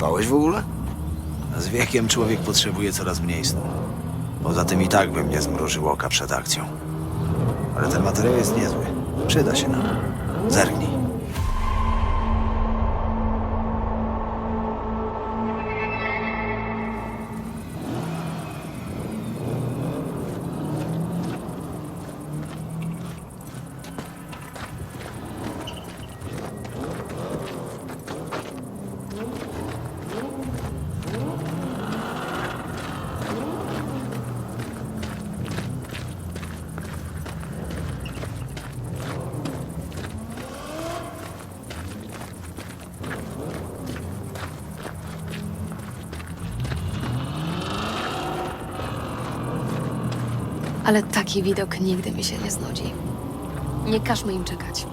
Spałeś w ogóle? Z wiekiem człowiek potrzebuje coraz mniej snu. Poza tym i tak bym nie zmrużył oka przed akcją. Ale ten materiał jest niezły. Przyda się nam. Zerknij. Ale taki widok nigdy mi się nie znudzi. Nie każmy im czekać.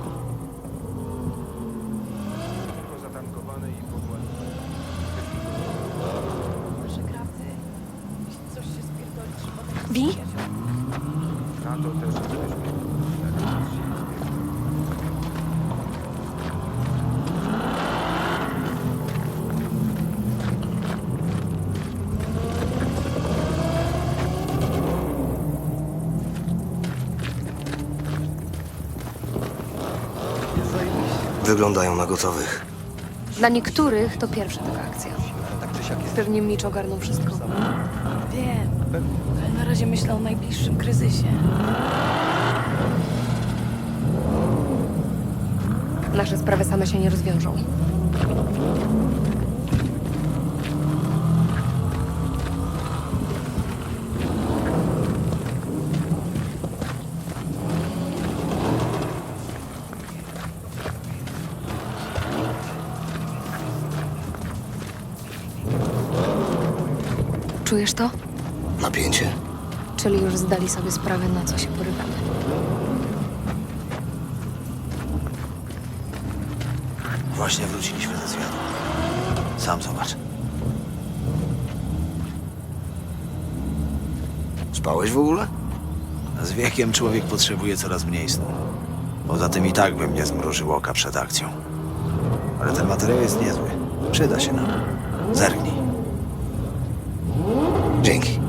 Wyglądają na gotowych. Dla niektórych to pierwsza taka akcja. Pewnie Micz ogarnął wszystko. Wiem, ale na razie myślę o najbliższym kryzysie. Nasze sprawy same się nie rozwiążą. Czujesz to? Napięcie? Czyli już zdali sobie sprawę, na co się porywamy. Właśnie wróciliśmy ze zwiadu. Sam zobacz. Spałeś w ogóle? Z wiekiem człowiek potrzebuje coraz mniej snu. Poza tym i tak bym nie zmrużył oka przed akcją. Ale ten materiał jest niezły. Przyda się nam. Zerknij. Dzięki.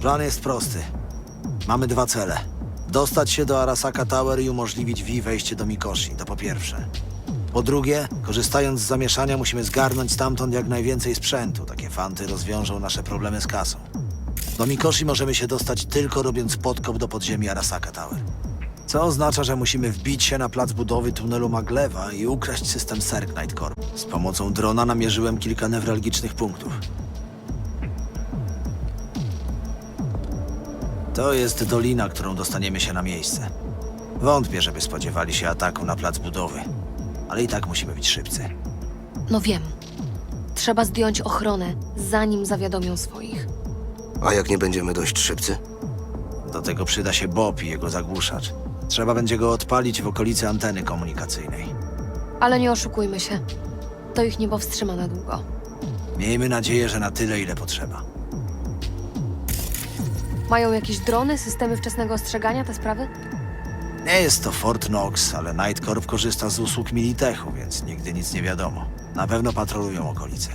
Plan jest prosty. Mamy dwa cele. Dostać się do Arasaka Tower i umożliwić Vi wejście do Mikoshi, to po pierwsze. Po drugie, korzystając z zamieszania, musimy zgarnąć stamtąd jak najwięcej sprzętu. Takie fanty rozwiążą nasze problemy z kasą. Do Mikoshi możemy się dostać tylko robiąc podkop do podziemi Arasaka Tower. Co oznacza, że musimy wbić się na plac budowy tunelu Maglewa i ukraść system Serk Night Corp. Z pomocą drona namierzyłem kilka newralgicznych punktów. To jest dolina, którą dostaniemy się na miejsce. Wątpię, żeby spodziewali się ataku na plac budowy. Ale i tak musimy być szybcy. No wiem. Trzeba zdjąć ochronę, zanim zawiadomią swoich. A jak nie będziemy dość szybcy? Do tego przyda się Bob i jego zagłuszacz. Trzeba będzie go odpalić w okolicy anteny komunikacyjnej. Ale nie oszukujmy się. To ich nie powstrzyma na długo. Miejmy nadzieję, że na tyle, ile potrzeba. Mają jakieś drony, systemy wczesnego ostrzegania, te sprawy? Nie jest to Fort Knox, ale Night Corp korzysta z usług Militechu, więc nigdy nic nie wiadomo. Na pewno patrolują okolice.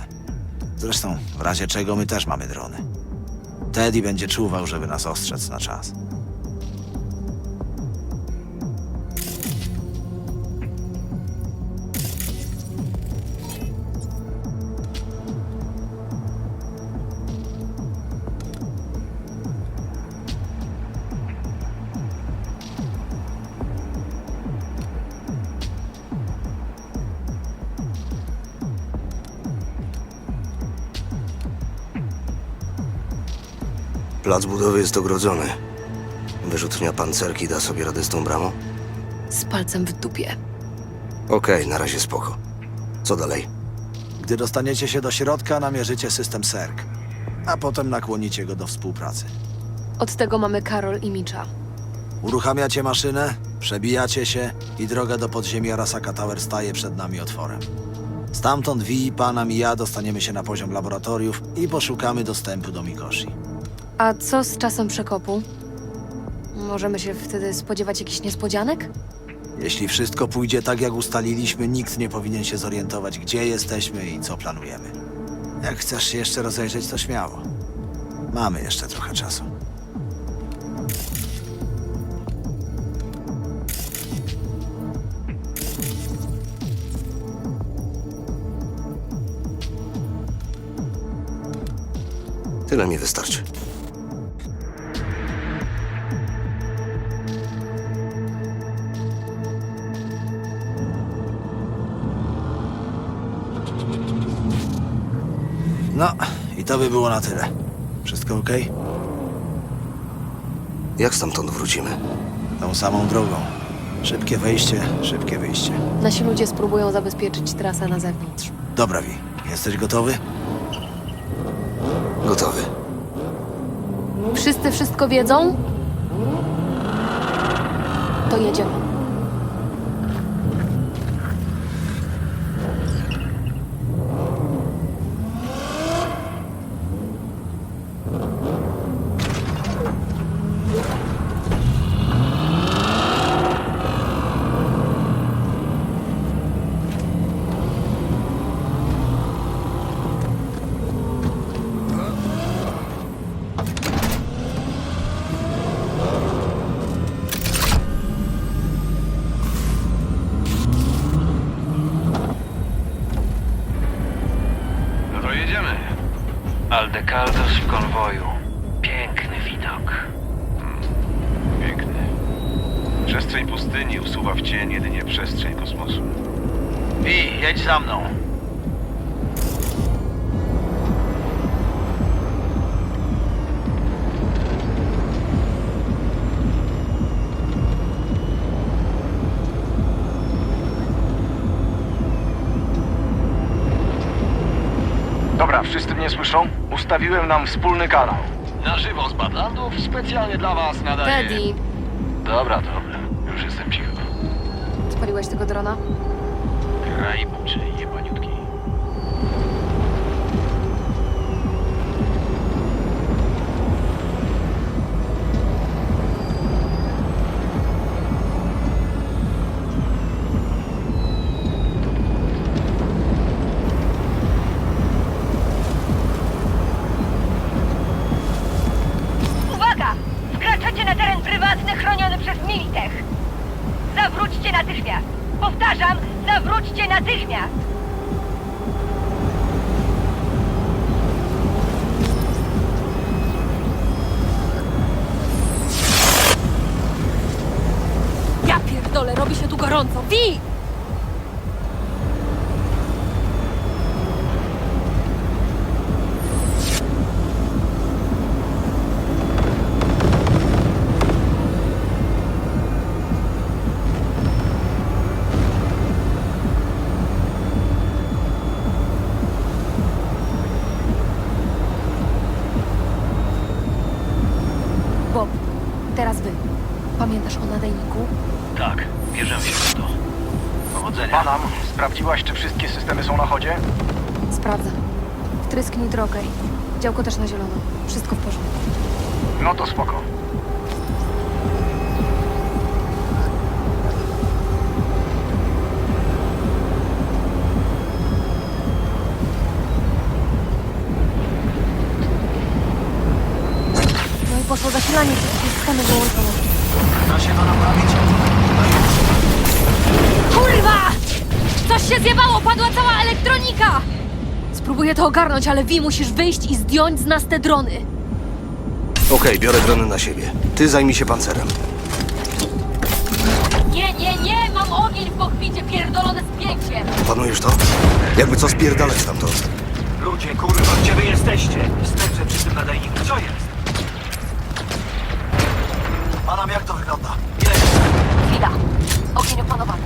Zresztą, w razie czego my też mamy drony. Teddy będzie czuwał, żeby nas ostrzec na czas. Plac budowy jest ogrodzony. Wyrzutnia pancerki da sobie radę z tą bramą? Z palcem w dupie. Okej, na razie spoko. Co dalej? Gdy dostaniecie się do środka, namierzycie system SERK, a potem nakłonicie go do współpracy. Od tego mamy Karol i Micza. Uruchamiacie maszynę, przebijacie się i droga do podziemia Arasaka Tower staje przed nami otworem. Stamtąd Wi, Panam i ja dostaniemy się na poziom laboratoriów i poszukamy dostępu do Mikoshi. A co z czasem przekopu? Możemy się wtedy spodziewać jakichś niespodzianek? Jeśli wszystko pójdzie tak, jak ustaliliśmy, nikt nie powinien się zorientować, gdzie jesteśmy i co planujemy. Jak chcesz się jeszcze rozejrzeć, to śmiało. Mamy jeszcze trochę czasu. Tyle mi wystarczy. By było na tyle. Wszystko ok? Jak stamtąd wrócimy? Tą samą drogą. Szybkie wejście, szybkie wyjście. Nasi ludzie spróbują zabezpieczyć trasę na zewnątrz. Dobra, Wi. Jesteś gotowy? Gotowy. Wszyscy wszystko wiedzą? To jedziemy. Aldekaldos w konwoju. Piękny widok. Piękny. Przestrzeń pustyni usuwa w cień jedynie przestrzeń kosmosu. Wi, jedź za mną. Dobra, wszyscy mnie słyszą? Ustawiłem nam wspólny kanał. Na żywo z Badlandów specjalnie dla was nadaje... Teddy, Dobra, dobra. Już jestem cicho. spaliłeś tego drona? Kraj buczy, Militech. Zawróćcie natychmiast. Powtarzam, zawróćcie natychmiast. Ja pierdolę, robi się tu gorąco. Wi! Teraz wy. Pamiętasz o nadajniku? Tak, bierzemy się w to. Powodzenia. Panam, sprawdziłaś, czy wszystkie systemy są na chodzie? Sprawdzam. Wtrysk nitro okej. Działko też na zielono. Wszystko w porządku. No to spoko. No i poszło zasilanie. Wyłączone. Da się to naprawić? Kurwa! Coś się zjebało! Padła cała elektronika! Spróbuję to ogarnąć, ale Wi, musisz wyjść i zdjąć z nas te drony. Okej, biorę drony na siebie. Ty zajmij się pancerem. Nie, nie, nie! Mam ogień w pochwicie, pierdolone spięcie! Opanujesz to? Jakby co spierdalać stamtąd. Ludzie, kurwa, gdzie wy jesteście? Snęczę przy tym nadajniku. Co jest? Panam, jak to wygląda? Chwila. Ogień opanowany.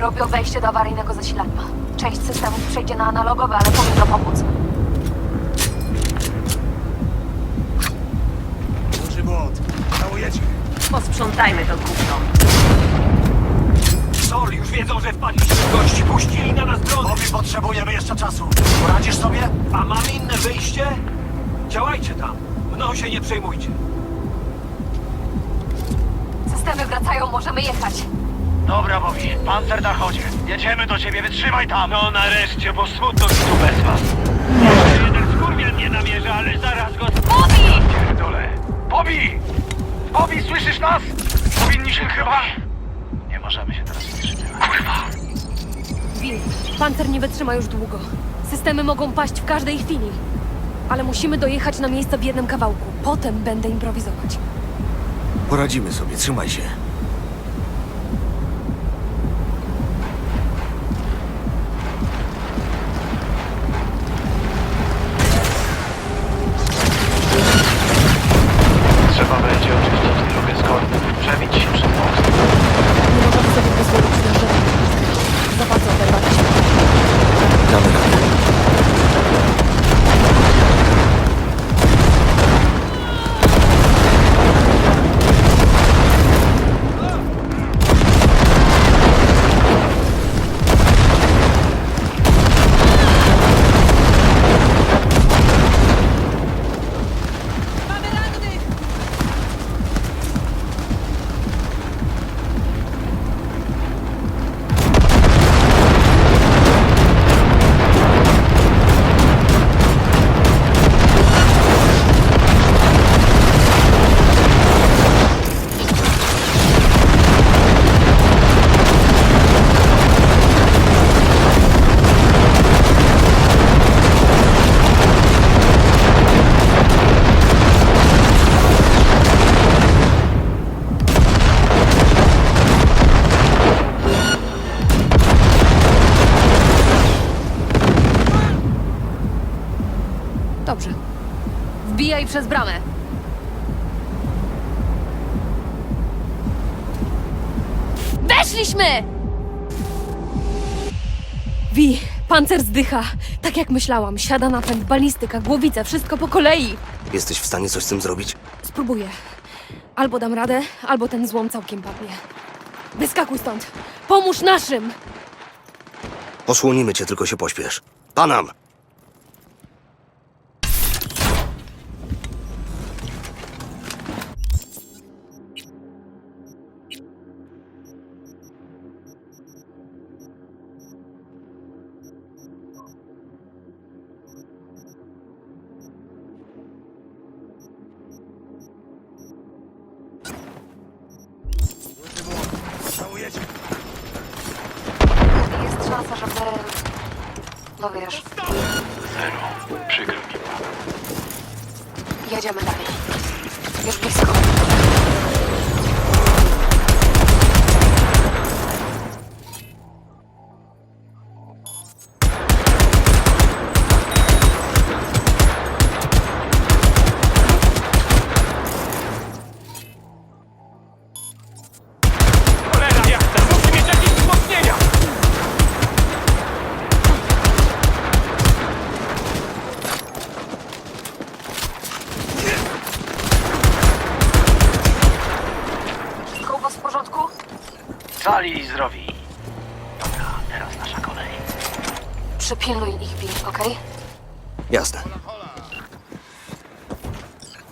Robię wejście do awaryjnego zasilania. Część systemów przejdzie na analogowe, ale powinno pomóc. Duży błąd. Żałujecie. Posprzątajmy to gówno. Sol, już wiedzą, że wpadliśmy. Gości puścili na nas drony. potrzebujemy jeszcze czasu. Poradzisz sobie? A mam inne wyjście? Działajcie tam. Mną się nie przejmujcie. Systemy wracają, możemy jechać. Dobra, Bobby. Pancer na chodzie. Jedziemy do ciebie, wytrzymaj tam! No nareszcie, bo smutno mi tu bez was. Jeszcze jeden skurwiel mnie namierza, ale zaraz go... Bobby! Pierdolę. Bobby! Bobby, słyszysz nas? Powinniśmy chyba... Nie możemy się teraz śpieszyć. Kurwa! Wi, pancer nie wytrzyma już długo. Systemy mogą paść w każdej chwili. Ale musimy dojechać na miejsce w jednym kawałku. Potem będę improwizować. Poradzimy sobie, trzymaj się. Przez bramę. Weszliśmy! Wi, pancer zdycha. Tak jak myślałam, siada napęd, balistyka, głowice, wszystko po kolei. Jesteś w stanie coś z tym zrobić? Spróbuję. Albo dam radę, albo ten złom całkiem padnie. Wyskakuj stąd! Pomóż naszym! Osłonimy cię, tylko się pośpiesz. Panam!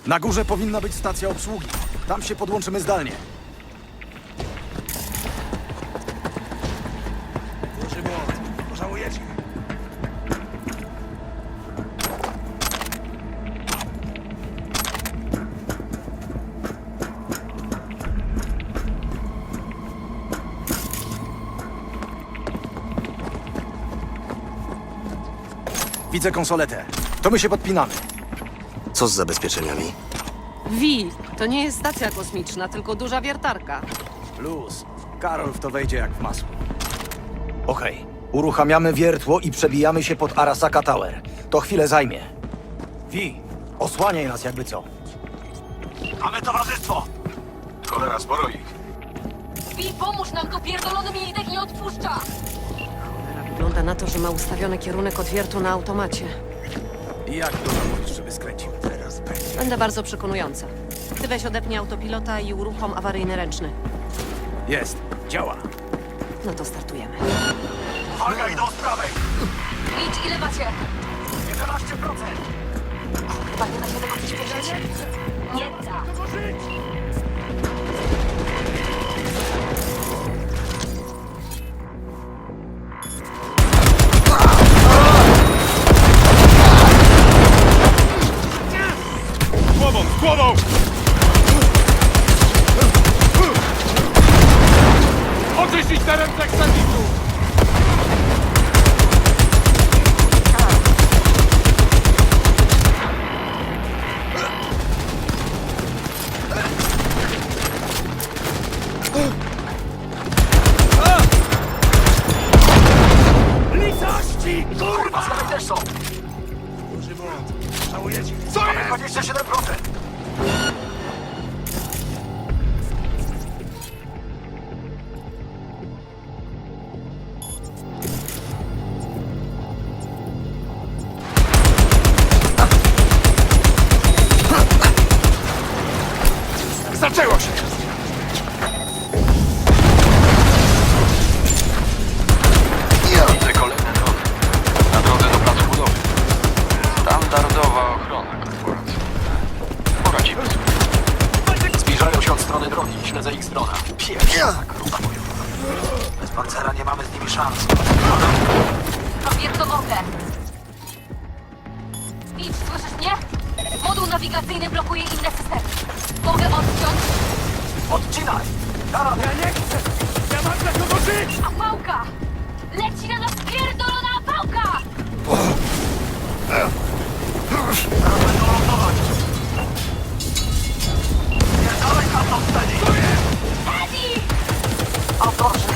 Na górze powinna być stacja obsługi. Tam się podłączymy zdalnie. Widzę konsoletę. To my się podpinamy. Co z zabezpieczeniami? Wi, to nie jest stacja kosmiczna, tylko duża wiertarka. Luz. Karol w to wejdzie jak w masło. Okej. Uruchamiamy wiertło i przebijamy się pod Arasaka Tower. To chwilę zajmie. Wi, osłaniaj nas jakby co. Mamy towarzystwo! Cholera, sporo ich. Wi, pomóż nam, to pierdolony militek nie odpuszcza! Wygląda na to, że ma ustawiony kierunek odwiertu na automacie. I jak to namówić, żeby skręcił? Będę bardzo przekonująca. Ty weź odepnij autopilota i uruchom awaryjny ręczny. Jest. Działa. No to startujemy. Uwaga, idą z prawej! Idź, ile macie? 11%! Chyba nie da się tego przyspieszyć. Nie da. Głową, są! Duży błąd. Żałujecie. Co jest? 27%! Pancera nie mamy z nimi szans. Robię co mogę. Idź, słyszysz mnie? Moduł nawigacyjny blokuje inne systemy. Mogę odciąć, Odcinaj! Dara, Ja nie chcę! Ja mam dla kogo żyć! a pałka! Leci na nas pierdolona pałka! będą lądować! Nie dalej tam to wstanie! Eddie! O Boże!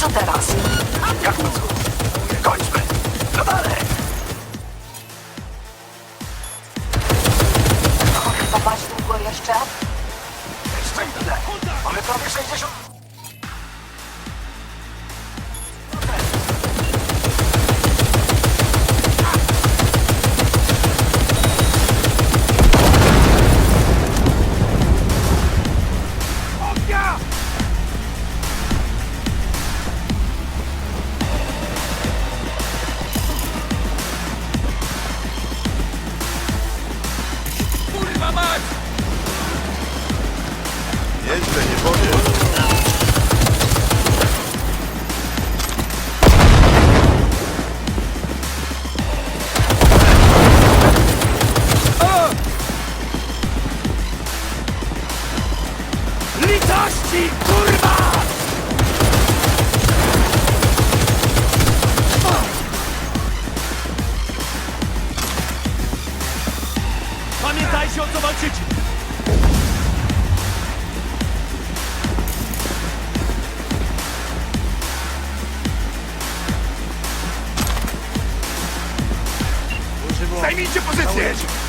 Co teraz? Jak to co? Kończmy! No dalej! Chyba długo. Jeszcze Pamiętajcie o co walczycie! Zajmijcie pozycję!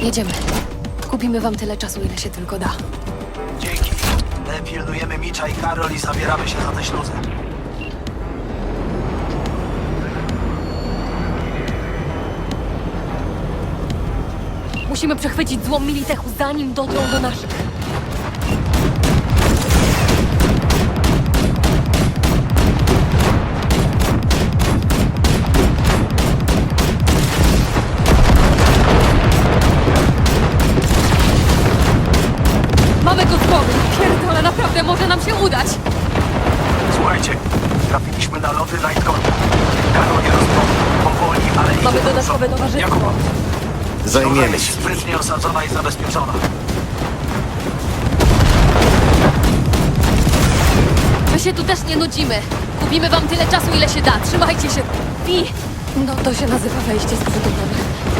Jedziemy. Kupimy wam tyle czasu, ile się tylko da. Dzięki. My pilnujemy Micza i Karol i zabieramy się za tę śluzę. Musimy przechwycić złom Militechu, zanim dotrą do naszych. Przodu. towarzystwo. Zajmiemy jest się. sprytnie osadzona i zabezpieczona. My się tu też nie nudzimy. Kupimy wam tyle czasu, ile się da. Trzymajcie się. Wi! No to się nazywa wejście z przetonem.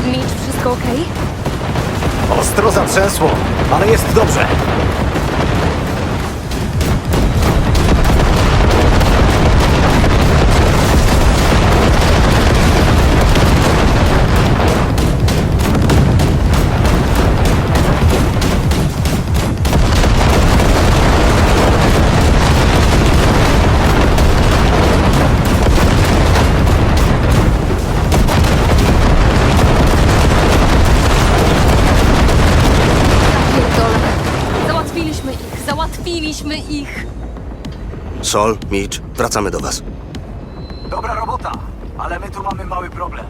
Mitch, wszystko okej? Ostro zatrzęsło, ale jest dobrze. Ich, załatwiliśmy ich. Sol, Mitch, wracamy do was. Dobra robota, ale my tu mamy mały problem.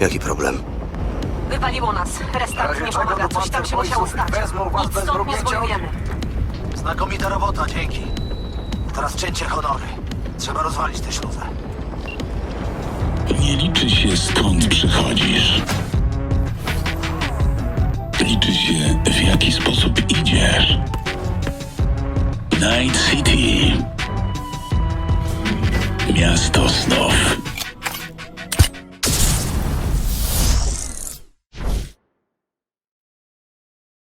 Jaki problem? Wywaliło nas. Restart nie pomaga. Coś tam się musiało stać. wezmą was Nic bez stąd nie zwojujemy. Znakomita robota, dzięki. Teraz czyńcie honory. Trzeba rozwalić tę śluzę. Nie liczy się skąd przychodzisz. Liczy się w jaki sposób idziesz. Night City. Miasto snów.